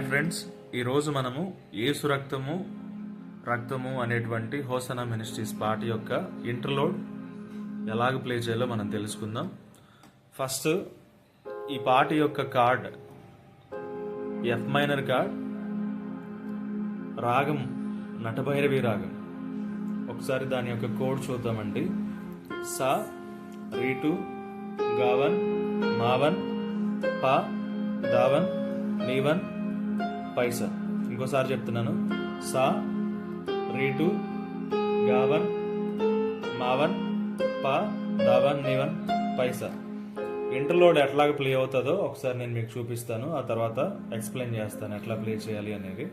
Hi friends ఈరోజు మనము ఏసు రక్తము రక్తము అనేటువంటి హోసనా మినిస్ట్రీస్ పాట యొక్క ఇంటర్లోడ్ ఎలాగ ప్లే చేయాలో మనం తెలుసుకుందాం. ఫస్ట్ ఈ పాట యొక్క కార్డ్ ఎఫ్ మైనర్ కార్డ్ రాగం నటభైరవి రాగం. ఒకసారి దాని యొక్క కోడ్ చూద్దామండి. సా రీటు గావన్ మావన్ పా దావన్ నీవన్ పైసా. ఇంకోసారి చెప్తున్నాను. సా రీటు గావన్ మావన్ పా దావన్ నివన్ పైసా. ఇంటర్లోడ్ ఎట్లాగ ప్లే అవుతుందో ఒకసారి నేను మీకు చూపిస్తాను. ఆ తర్వాత ఎక్స్ప్లెయిన్ చేస్తాను ఎట్లా ప్లే చేయాలి అనేది.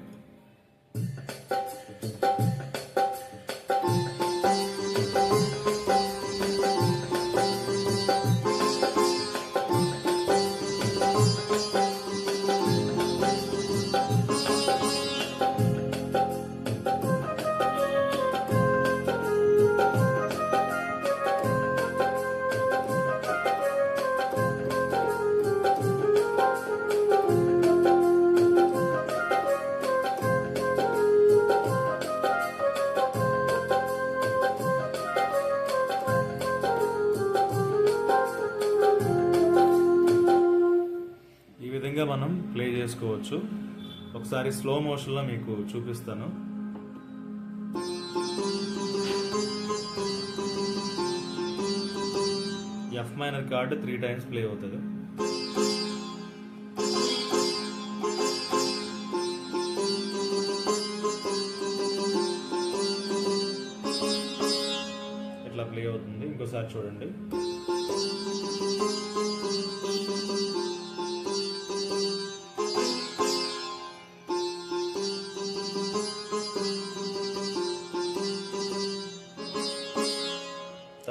ఈ మనం ప్లే చేసుకోవచ్చు. ఒకసారి స్లో మోషన్లో మీకు చూపిస్తాను. F minor chord three times play అవుతుంది. ఇట్లా ప్లే అవుతుంది. ఇంకోసారి చూడండి.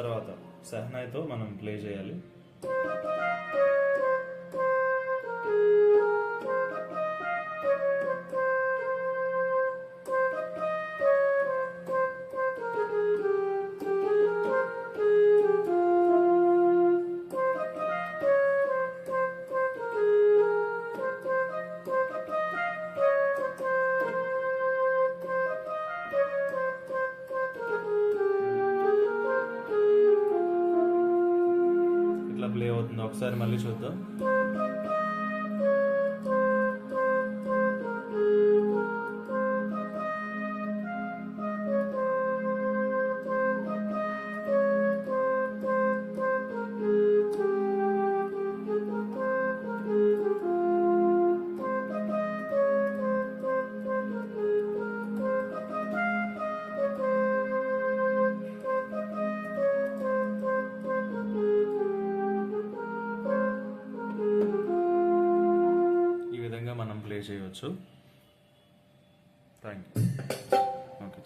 తర్వాత సహనాయ్తో మనం ప్లే చేయాలి. ఎట్లా ప్లే అవుతుంది? ఒకసారి మళ్ళీ చూద్దాం. ప్లే చేయవచ్చు థ్యాంక్ యూ ఓకే